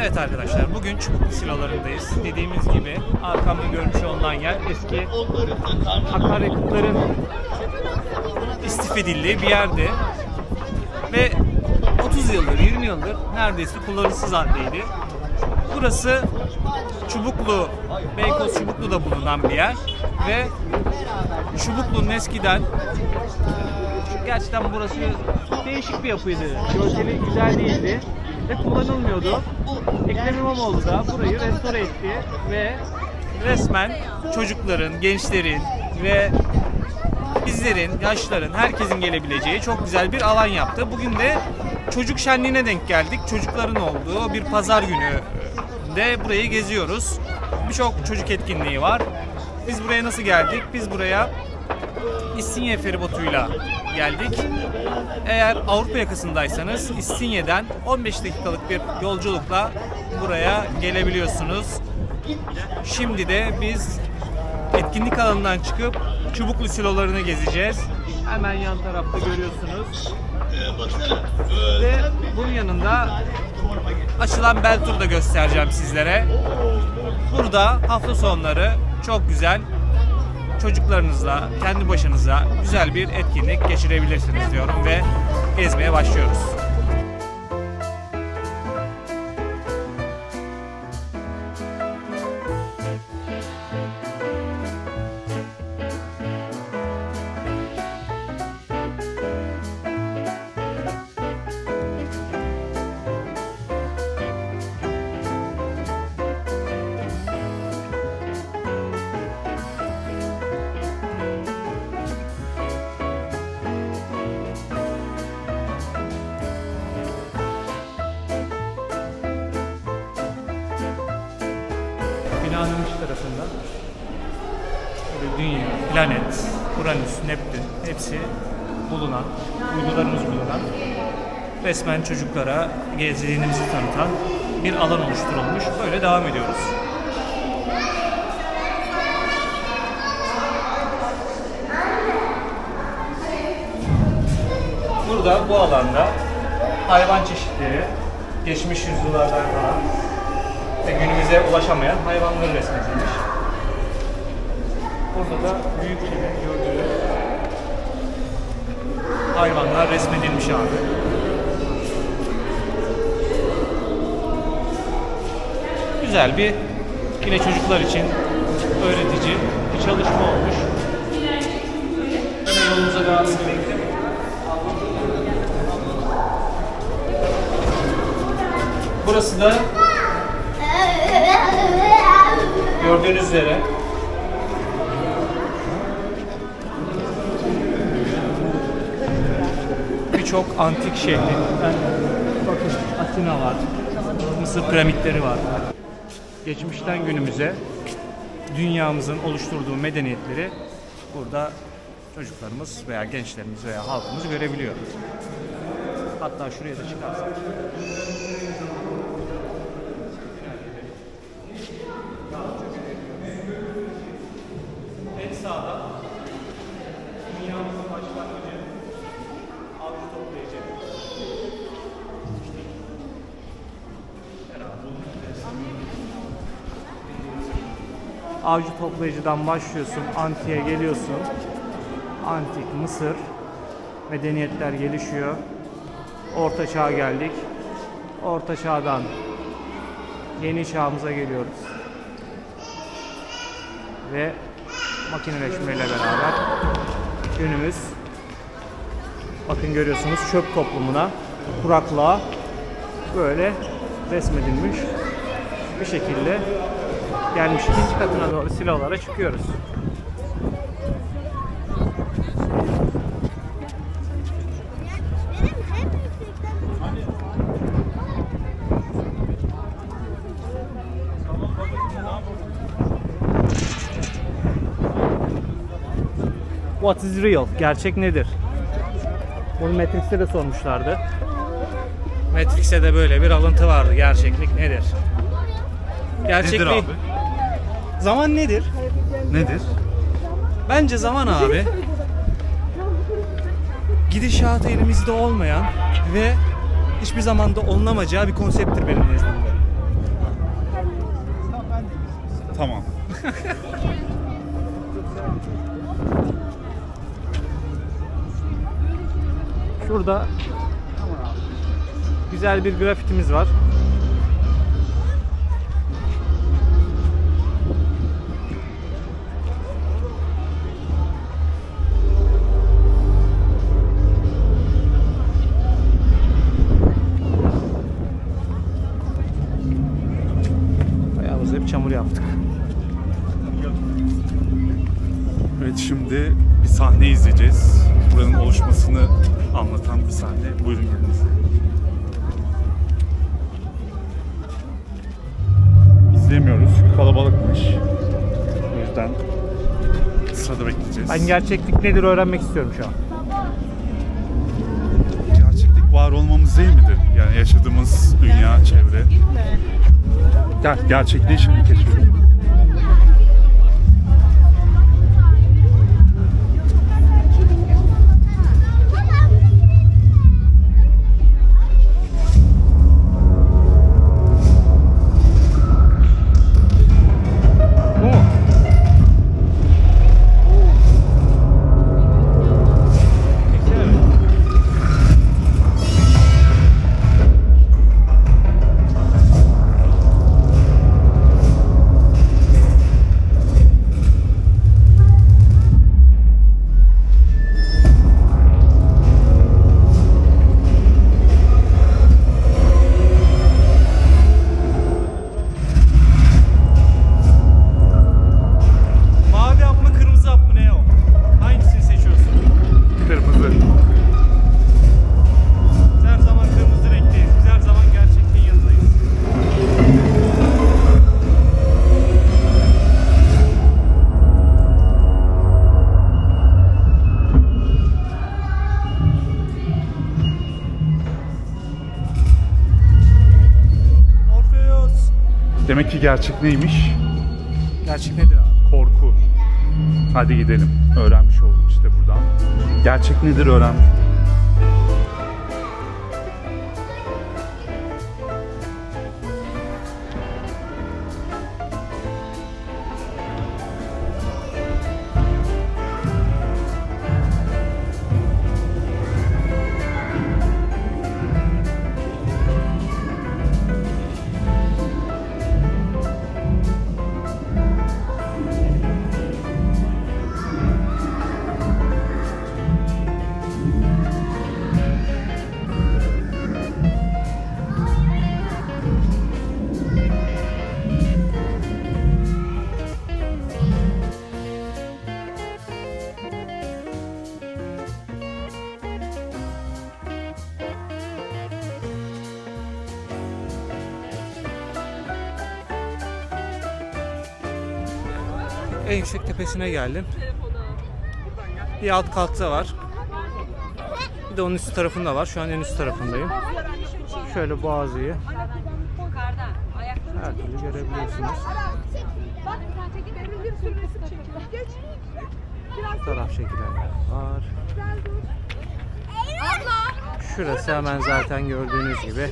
Evet arkadaşlar bugün Çubuklu silolarındayız. Dediğimiz gibi arkamda görmüş olunan yer eski akaryakıtların istif edildiği bir yerdi. Ve 30 yıldır, 20 yıldır neredeyse kullanışsız haldeydi. Burası Çubuklu, Beykoz Çubuklu'da bulunan bir yer ve Çubuklu'nun eskiden gerçekten burası değişik bir yapıydı. Görseli güzel değildi ve kullanılmıyordu. Ekrem İmamoğlu da burayı restore etti ve resmen çocukların, gençlerin ve bizlerin, yaşların, herkesin gelebileceği çok güzel bir alan yaptı. Bugün de çocuk şenliğine denk geldik. Çocukların olduğu bir pazar günü de burayı geziyoruz. Birçok çocuk etkinliği var. Biz buraya nasıl geldik? Biz buraya İstinye feribotuyla geldik. Eğer Avrupa yakasındaysanız İstinye'den 15 dakikalık bir yolculukla buraya gelebiliyorsunuz. Şimdi de biz etkinlik alanından çıkıp Çubuklu silolarını gezeceğiz. Hemen yan tarafta görüyorsunuz. Ve bunun yanında açılan bel turu da göstereceğim sizlere. Burada hafta sonları çok güzel çocuklarınızla, kendi başınıza güzel bir etkinlik geçirebilirsiniz diyorum ve gezmeye başlıyoruz. Binanın iç tarafında böyle dünya, planet, Uranüs, Neptün hepsi bulunan, uydularımız bulunan resmen çocuklara gezegenimizi tanıtan bir alan oluşturulmuş. Böyle devam ediyoruz. Burada bu alanda hayvan çeşitleri, geçmiş yüzyıllardan kalan ve günümüze ulaşamayan hayvanları resmedilmiş. Burada da büyük çile gördüğünüz hayvanlar resmedilmiş abi. Güzel bir yine çocuklar için öğretici bir çalışma olmuş. Hemen yolumuza devam edelim. Burası da gördüğünüz üzere birçok antik şehrin bakın Atina var, Mısır piramitleri var. Geçmişten günümüze dünyamızın oluşturduğu medeniyetleri burada çocuklarımız veya gençlerimiz veya halkımız görebiliyor. Hatta şuraya da çıkarsak. Avcı toplayıcıdan başlıyorsun, antiye geliyorsun. Antik Mısır, medeniyetler gelişiyor. Orta çağa geldik. Orta çağdan yeni çağımıza geliyoruz. Ve makineleşmeyle beraber günümüz bakın görüyorsunuz çöp toplumuna, kuraklığa böyle resmedilmiş bir şekilde gelmiş. İkinci katına doğru silolara çıkıyoruz. What is real? Gerçek nedir? Bunu Matrix'te de sormuşlardı. Matrix'te de böyle bir alıntı vardı. Gerçeklik nedir? Gerçeklik... Nedir abi? Zaman nedir? Nedir? Bence zaman abi gidişatı elimizde olmayan ve hiçbir zamanda olunamayacağı bir konsepttir benim nezdimde. Tamam. Şurada güzel bir grafitimiz var. Yaptık. Evet şimdi bir sahne izleyeceğiz. Buranın oluşmasını anlatan bir sahne. Buyurun gelin izleyin. İzlemiyoruz. Kalabalıkmış. O yüzden sırada bekleyeceğiz. Ben gerçeklik nedir öğrenmek istiyorum şu an. Gerçeklik var olmamız değil midir? Yani yaşadığımız dünya, çevre. Gel, gerçekliği şimdi keşfedelim. Demek ki gerçek neymiş? Gerçek nedir abi? Korku. Hadi gidelim. Öğrenmiş olduk işte buradan. Gerçek nedir öğrenmiş. En yüksek tepesine geldim. Bir alt katta var. Bir de onun üst tarafında var. Şu an en üst tarafındayım. Şöyle boğazıyı her türlü görebiliyorsunuz. Taraf şekillenler var. Şurası hemen zaten gördüğünüz gibi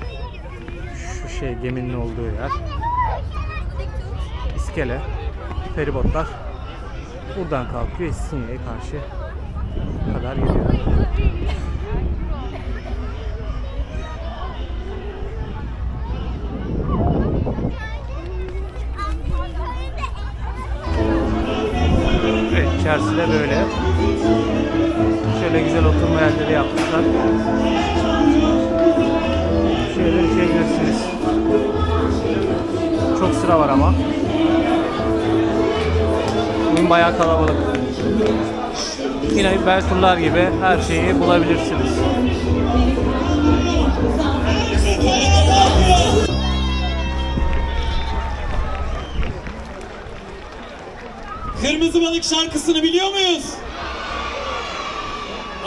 şu şey geminin olduğu yer. İskele, feribotlar buradan kalkıyor İstinye'ye karşı kadar gidiyor. Evet, de böyle. Şöyle güzel oturma yerleri yapmışlar. Şöyle içebilirsiniz. Çok sıra var ama. Bugün bayağı kalabalık. Yine Berturlar gibi her şeyi bulabilirsiniz. Kırmızı Balık şarkısını biliyor muyuz?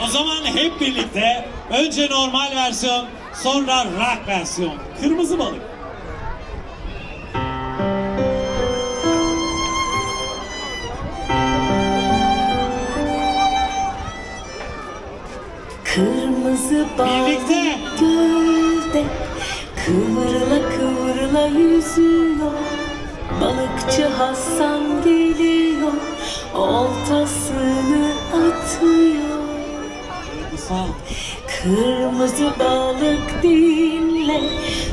O zaman hep birlikte önce normal versiyon, sonra rock versiyon. Kırmızı Balık. Kırmızı Birlikte. gölde Kıvrıla kıvrıla yüzüyor Balıkçı Hasan geliyor Oltasını atıyor. Kırmızı balık dinle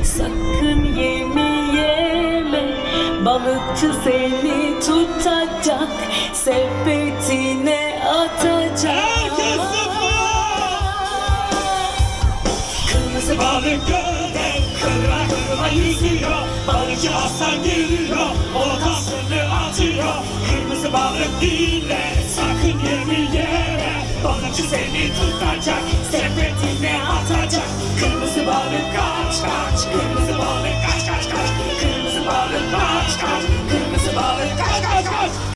Sakın yemi yeme Balıkçı seni tutacak Sepetine atacak Herkes Balık gölde kırıla kırıla yüzüyor. Balıkçı Hasan geliyor oltasını atıyor. Kırmızı balık dinle sakın yemi yeme Balıkçı seni tutacak sepetine atacak. Kırmızı balık kaç kaç. Kırmızı balık kaç kaç kaç. Kırmızı balık kaç kaç. Kırmızı balık kaç kaç kaç